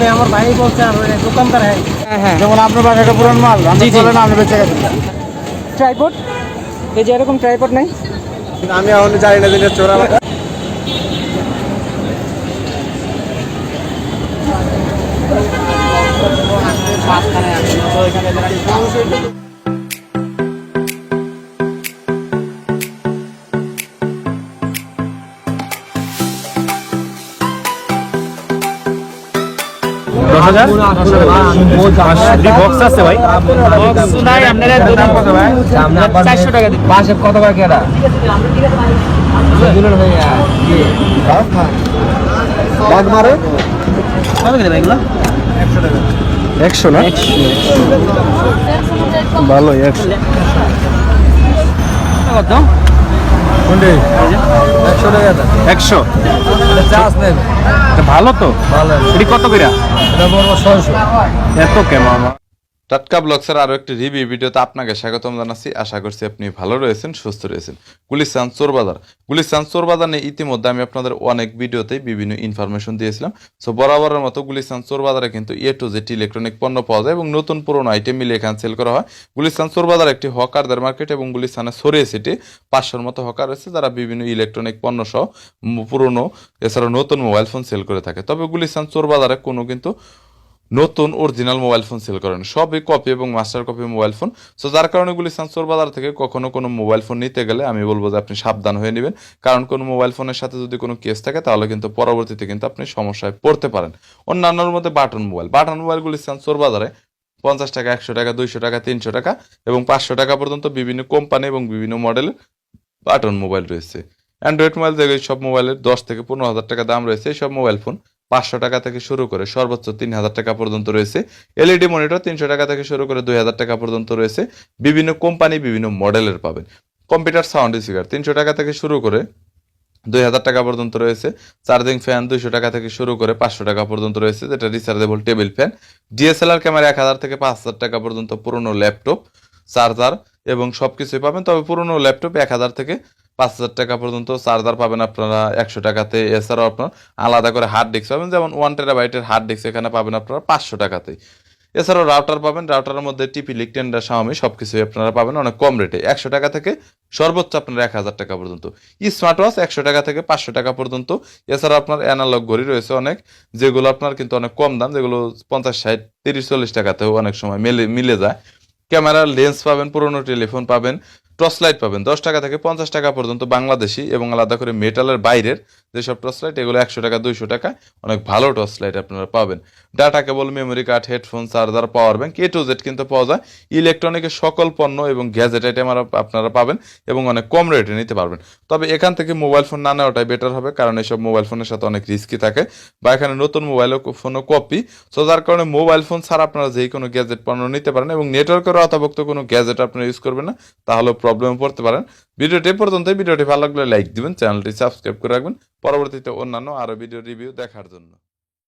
নেই আমার ভাই বলছে আর দোকানদার হ্যাঁ। হ্যাঁ হ্যাঁ। যেমন আপনার বাসায় একটা পুরান মাল আপনি। বলেন আমি বেঁচে গেছি ট্রাইপড এই যে এরকম ট্রাইপড নাই? আমি এখন জানি না যে চোরা হাজার। বক্স আছে ভাই। বক্স নাই আপনারা দুই চারশো টাকা দিন। পাশে কত করে? কেনা বাদ মারে? কত করে এগুলো? একশো না? ভালো একশো। কত? একশো টাকা একশো? চার্জ নেন ভালো তো? ভালো। এটি কত করে? এটা বলব ছয়শো। এত কেমন? টাটকা ব্লগসের আরও একটি রিভিউ ভিডিওতে আপনাকে স্বাগতম জানাচ্ছি। আশা করছি আপনি ভালো রয়েছেন, সুস্থ রয়েছেন। গুলিস্তান চোরবাজার। গুলিস্তান চোরবাজার নিয়ে ইতিমধ্যে আমি আপনাদের অনেক ভিডিওতে বিভিন্ন ইনফরমেশন দিয়েছিলাম। সো বরাবরের মতো গুলিস্তান চোরবাজারে কিন্তু এ টু জেড ইলেকট্রনিক পণ্য পাওয়া যায় এবং নতুন পুরনো আইটেম মিলে এখানে সেল করা হয়। গুলিস্তান চোরবাজার একটি হকারদের মার্কেট এবং গুলিস্তানে ছড়িয়ে সিটি পাঁচশোর মতো হকার রয়েছে যারা বিভিন্ন ইলেকট্রনিক পণ্য সহ পুরনো, এছাড়াও নতুন মোবাইল ফোন সেল করে থাকে। তবে গুলিস্তান চোরবাজারে কোনো কিন্তু নতুন অরিজিনাল মোবাইল ফোন সেল করেন। সবই কপি এবং master copy mobile phone so যার কারণে গুলি সানসোর বাজার থেকে কখনো কোনো মোবাইল ফোন নিতে গেলে আমি বলব যে আপনি সাবধান হয়ে নেবেন। কারণ কোনো মোবাইল ফোনের সাথে যদি কোনো কেস থাকে, তাহলে কিন্তু পরবর্তীতে কিন্তু আপনি সমস্যায় পড়তে পারেন। অন্যান্যর মধ্যে বাটন মোবাইল বাটন মোবাইলগুলি সানসোর বাজারে পঞ্চাশ টাকা, একশো টাকা, দুইশো টাকা, তিনশো টাকা এবং পাঁচশো টাকা পর্যন্ত বিভিন্ন কোম্পানি এবং বিভিন্ন মডেলের বাটন মোবাইল রয়েছে। অ্যান্ড্রয়েড মোবাইল থেকে সব মোবাইলের দশ থেকে পনেরো হাজার টাকা দাম রয়েছে। এই সব মোবাইল ফোন পাঁচশো টাকা থেকে শুরু করে সর্বোচ্চ তিন হাজার টাকা পর্যন্ত রয়েছে। এলইডি মনিটর তিনশো টাকা থেকে শুরু করে দুই হাজার টাকা পর্যন্ত রয়েছে। বিভিন্ন কোম্পানি বিভিন্ন মডেলের পাবেন। কম্পিউটার সাউন্ড স্পিকার তিনশো টাকা থেকে শুরু করে দুই হাজার টাকা পর্যন্ত রয়েছে। চার্জিং ফ্যান দুইশো টাকা থেকে শুরু করে পাঁচশো টাকা পর্যন্ত রয়েছে, যেটা rechargeable table fan DSLR camera এক হাজার থেকে পাঁচ হাজার টাকা পর্যন্ত পুরনো ল্যাপটপ চার্জার এবং সব কিছুই পাবেন। তবে পুরনো ল্যাপটপ এক হাজার থেকে পাঁচ হাজার টাকা পর্যন্ত চার্জার পাবেন আপনারা একশো টাকাতে। এছাড়াও আপনার আলাদা করে হার্ড ডিস্ক পাবেন, যেমন ওয়ান টেরাবাইটের হার্ড ডিস্ক এখানে পাবেন আপনারা পাঁচশো টাকাতে। এছাড়াও রাউটার পাবেন রাউটারের মধ্যে টিপি লিক টেন্ডার সামি সব কিছুই আপনারা পাবেন অনেক কম রেটে একশো টাকা থেকে সর্বোচ্চ আপনার এক হাজার টাকা পর্যন্ত। স্মার্ট ওয়াচ একশো টাকা থেকে পাঁচশো টাকা পর্যন্ত। এছাড়া আপনার অ্যানালগ ঘড়ি রয়েছে অনেক, যেগুলো আপনার কিন্তু অনেক কম দাম, যেগুলো পঞ্চাশ, ষাট, তিরিশ, চল্লিশ টাকাতেও অনেক সময় মিলে মিলে যায়। ক্যামেরার লেন্স পাবেন, পুরনো টেলিফোন পাবেন। টর্চ লাইট পাবেন। দশ টাকা থেকে পঞ্চাশ টাকা পর্যন্ত বাংলাদেশি এবং আলাদা করে মেটালের বাইরের যেসব টর্চ লাইট, এগুলো একশো টাকা, দুইশো টাকা, অনেক ভালো টর্চ লাইট আপনারা পাবেন। Data cable, memory card, headphone, charger, power bank A to Z কিন্তু পাওয়া যায়। ইলেকট্রনিকের সকল পণ্য এবং গ্যাজেট আইটেম আপনারা পাবেন এবং অনেক কম রেটে নিতে পারবেন। তবে এখান থেকে মোবাইল ফোন না নেওয়াটাই বেটার হবে, কারণ এসব মোবাইল ফোনের সাথে অনেক রিস্কি থাকে বা এখানে নতুন মোবাইল ফোনও কপি সো যার কারণে মোবাইল ফোন ছাড়া আপনারা যেই কোনো গ্যাজেট পণ্য নিতে পারেন এবং নেটওয়ার্কের অতাভুক্ত কোনো গ্যাজেট আপনারা ইউজ করবেন না তাহলে প্রবলেমে পড়তে পারেন। ভিডিওটি পর্যন্ত ভিডিওটি ভালো লাগলে লাইক দিবেন, চ্যানেলটি সাবস্ক্রাইব করে রাখবেন। পরবর্তীতে অন্যান্য আরও ভিডিও রিভিউ দেখার জন্য।